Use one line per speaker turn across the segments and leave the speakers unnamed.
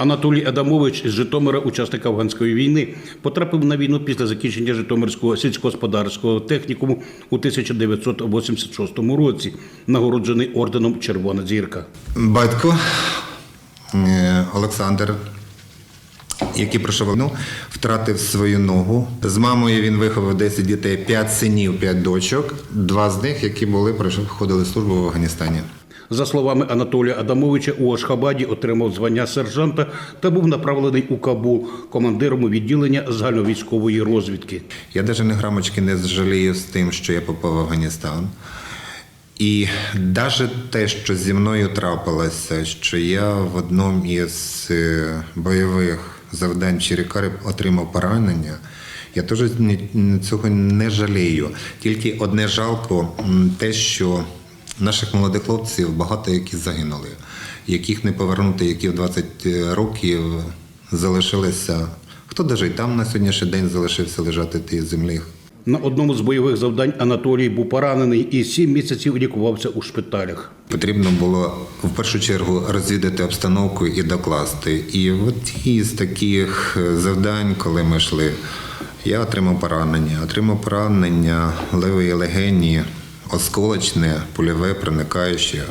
Анатолій Адамович з Житомира, учасник афганської війни, потрапив на війну після закінчення Житомирського сільськогосподарського технікуму у 1986 році, нагороджений орденом Червона зірка.
Батько е, Олександр, який пройшов війну, втратив свою ногу. З мамою він виховав 10 дітей, 5 синів, 5 дочок. Два з них, які були входили службу в Афганістані.
За словами Анатолія Адамовича, у Ашхабаді отримав звання сержанта та був направлений у Кабул командиром відділення загальновійськової розвідки.
Я навіть не грамочки не жалію з тим, що я попав в Афганістан. І навіть те, що зі мною трапилося, що я в одному із е, бойових завдань в Чирікарі отримав поранення, я теж цього не жалію. Тільки одне жалко те, що наших молодих хлопців багато які загинули, яких не повернути, які в 20 років залишилися. Хто навіть і там на сьогоднішній день залишився лежати тій землі,
На одному з бойових завдань Анатолій був поранений і сім місяців лікувався у шпиталях.
Потрібно було в першу чергу розвідати обстановку і докласти. І от із таких е, завдань, коли ми йшли, я отримав поранення. Отримав поранення левої легені, осколочне, польове, проникаюче.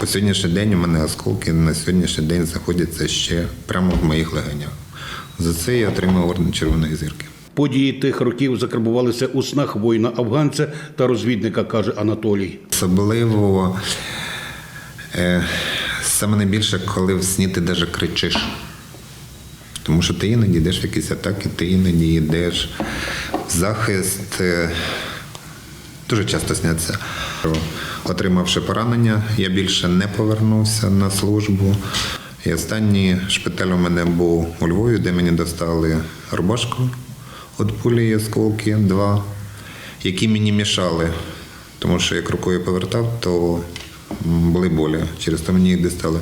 По сьогоднішній день у мене осколки на сьогоднішній день знаходяться ще прямо в моїх легенях. За це я отримав орден Червоної зірки.
Події тих років закарбувалися у снах воїна афганця та розвідника, каже Анатолій.
Особливо е, саме найбільше, коли в сні ти навіть кричиш. Тому що ти іноді йдеш в якісь атаки, ти іноді йдеш захист. Е, дуже часто сняться. Отримавши поранення, я більше не повернувся на службу. І останній шпиталь у мене був у Львові, де мені достали рубашку від пулі і осколки, два, які мені мішали. Тому що як рукою повертав, то були болі. Через то мені їх дістали.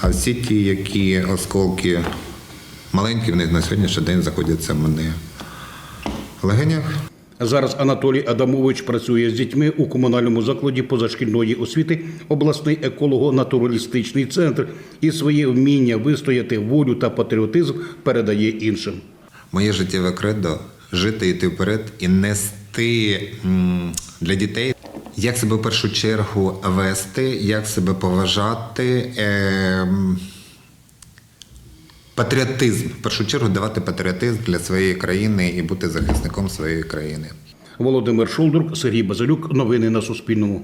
А всі ті, які осколки маленькі, в них на сьогоднішній день знаходяться в мене легенях.
Зараз Анатолій Адамович працює з дітьми у комунальному закладі позашкільної освіти обласний еколого-натуралістичний центр і своє вміння вистояти волю та патріотизм передає іншим.
Моє життєве кредо жити, йти вперед і нести для дітей, як себе в першу чергу вести, як себе поважати. Е, Патріотизм, в першу чергу давати патріотизм для своєї країни і бути захисником своєї країни.
Володимир Шулдрук, Сергій Базилюк. Новини на Суспільному.